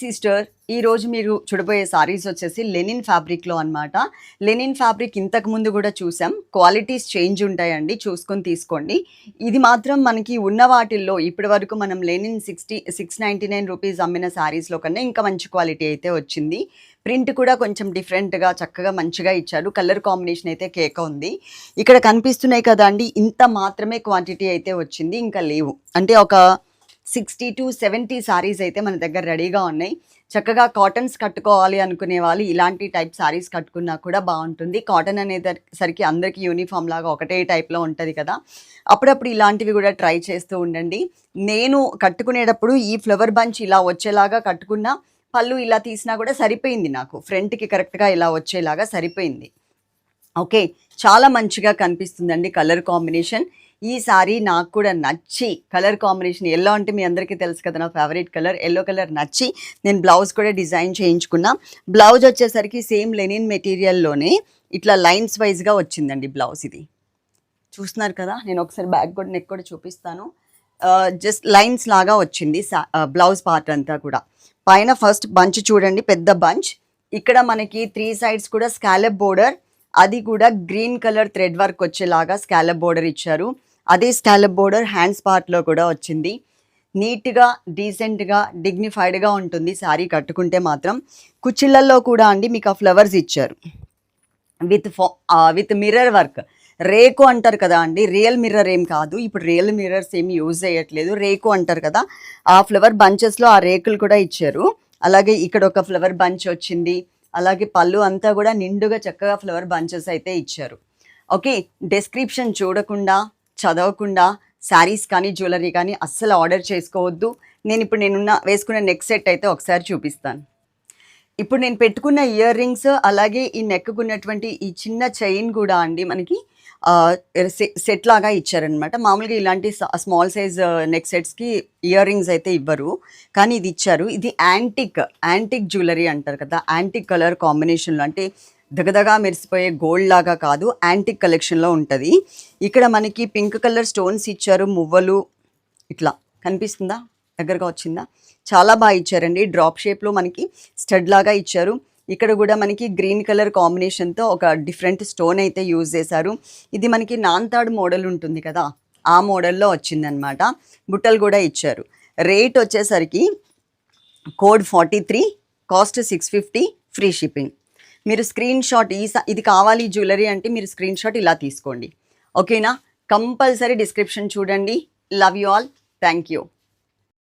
Sister ఈరోజు మీరు చూడబోయే సారీస్ వచ్చేసి లెనిన్ ఫ్యాబ్రిక్లో అనమాట లెనిన్ ఫ్యాబ్రిక్ ఇంతకు ముందు కూడా చూసాం. క్వాలిటీస్ చేంజ్ ఉంటాయండి. చూసుకొని తీసుకోండి. ఇది మాత్రం మనకి ఉన్న వాటిల్లో ఇప్పటి వరకు మనం linen sixty six ninety nine rupees అమ్మిన శారీస్లో కన్నా ఇంకా మంచి క్వాలిటీ అయితే వచ్చింది. ప్రింట్ కూడా కొంచెం డిఫరెంట్గా చక్కగా మంచిగా ఇచ్చారు. కలర్ కాంబినేషన్ అయితే కేక ఉంది. ఇక్కడ కనిపిస్తున్నాయి కదా అండి ఇంత మాత్రమే క్వాంటిటీ అయితే వచ్చింది. ఇంకా లేవు. అంటే ఒక సిక్స్టీ టు సెవెంటీ సారీస్ అయితే మన దగ్గర రెడీగా ఉన్నాయి. చక్కగా కాటన్స్ కట్టుకోవాలి అనుకునే వాళ్ళు ఇలాంటి టైప్ సారీస్ కట్టుకున్నా కూడా బాగుంటుంది. కాటన్ అనేసరికి అందరికీ యూనిఫామ్ లాగా ఒకటే టైప్లో ఉంటుంది కదా. అప్పుడప్పుడు ఇలాంటివి కూడా ట్రై చేస్తూ ఉండండి. నేను కట్టుకునేటప్పుడు ఈ ఫ్లవర్ బంచ్ ఇలా వచ్చేలాగా కట్టుకున్నా పళ్ళు ఇలా తీసినా కూడా సరిపోయింది నాకు. ఫ్రంట్కి కరెక్ట్గా ఇలా వచ్చేలాగా సరిపోయింది. ఓకే చాలా మంచిగా కనిపిస్తుందండి కలర్ కాంబినేషన్. ఈ సారీ నాకు కూడా నచ్చి కలర్ కాంబినేషన్ ఎల్లో అంటే మీ అందరికీ తెలుసు కదా నా ఫేవరెట్ కలర్. ఎల్లో కలర్ నచ్చి నేను బ్లౌజ్ కూడా డిజైన్ చేయించుకున్నా. బ్లౌజ్ వచ్చేసరికి సేమ్ లెనిన్ మెటీరియల్లోనే ఇట్లా లైన్స్ వైజ్గా వచ్చిందండి బ్లౌజ్ ఇది. చూస్తున్నారు కదా నేను ఒకసారి బ్యాక్ కూడా నెక్ కూడా చూపిస్తాను. జస్ట్ లైన్స్ లాగా వచ్చింది బ్లౌజ్ పార్ట్ అంతా కూడా. పైన ఫస్ట్ బంచ్ చూడండి పెద్ద బంచ్. ఇక్కడ మనకి త్రీ సైడ్స్ కూడా స్కాలప్ బోర్డర్ అది కూడా గ్రీన్ కలర్ థ్రెడ్ వర్క్ వచ్చేలాగా స్కాలప్ బోర్డర్ ఇచ్చారు. అదే స్కాలప్ బోర్డర్ హ్యాండ్స్ పార్ట్లో కూడా వచ్చింది. నీట్గా డీసెంట్గా డిగ్నిఫైడ్గా ఉంటుంది శారీ కట్టుకుంటే మాత్రం. కుచ్చిళ్ళల్లో కూడా అండి మీకు ఆ ఫ్లవర్స్ ఇచ్చారు. With with mirror work. రేకు అంటారు కదా అండి రియల్ మిర్రర్ ఏం కాదు. ఇప్పుడు రియల్ మిర్రర్స్ ఏమి యూజ్ చేయట్లేదు. రేకు అంటారు కదా ఆ ఫ్లవర్ బంచెస్లో ఆ రేకులు కూడా ఇచ్చారు. అలాగే ఇక్కడ ఒక ఫ్లవర్ బంచ్ వచ్చింది. అలాగే పళ్ళు అంతా కూడా నిండుగా చక్కగా ఫ్లవర్ బంచెస్ అయితే ఇచ్చారు. ఓకే డెస్క్రిప్షన్ చూడకుండా చదవకుండా శారీస్ కానీ జ్యువెలరీ కానీ అస్సలు ఆర్డర్ చేసుకోవద్దు. నేను ఇప్పుడు నేనున్న వేసుకున్న నెక్ సెట్ అయితే ఒకసారి చూపిస్తాను. ఇప్పుడు నేను పెట్టుకున్న ఇయర్ రింగ్స్ అలాగే ఈ నెక్కున్నటువంటి ఈ చిన్న చైన్ కూడా అండి మనకి సెట్ లాగా ఇచ్చారనమాట మామూలుగా ఇలాంటి స్మాల్ సైజ్ నెక్ సెట్స్కి ఇయర్ రింగ్స్ అయితే ఇవ్వరు. కానీ ఇది ఇచ్చారు. ఇది యాంటిక్ యాంటిక్ జ్యువెలరీ అంటారు కదా. యాంటిక్ కలర్ కాంబినేషన్లో అంటే దగదగా మెరిసిపోయే గోల్డ్ లాగా కాదు యాంటిక్ కలెక్షన్లో ఉంటుంది. ఇక్కడ మనకి పింక్ కలర్ స్టోన్స్ ఇచ్చారు మువ్వలు ఇట్లా. కనిపిస్తుందా? దగ్గరగా వచ్చిందా? చాలా బాగా ఇచ్చారండి. డ్రాప్ షేప్లో మనకి స్టడ్ లాగా ఇచ్చారు. ఇక్కడ కూడా మనకి గ్రీన్ కలర్ కాంబినేషన్తో ఒక డిఫరెంట్ స్టోన్ అయితే యూజ్ చేశారు. ఇది మనకి నాన్తాడు మోడల్ ఉంటుంది కదా ఆ మోడల్లో వచ్చిందనమాట బుట్టలు కూడా ఇచ్చారు. రేట్ వచ్చేసరికి code forty three cost six fifty free shipping మీరు స్క్రీన్ షాట్ ఈ స- ఇది కావాలి జ్యువెలరీ అంటే మీరు స్క్రీన్ షాట్ ఇలా తీసుకోండి. ఓకేనా కంపల్సరీ డిస్క్రిప్షన్ చూడండి. Love you all thank you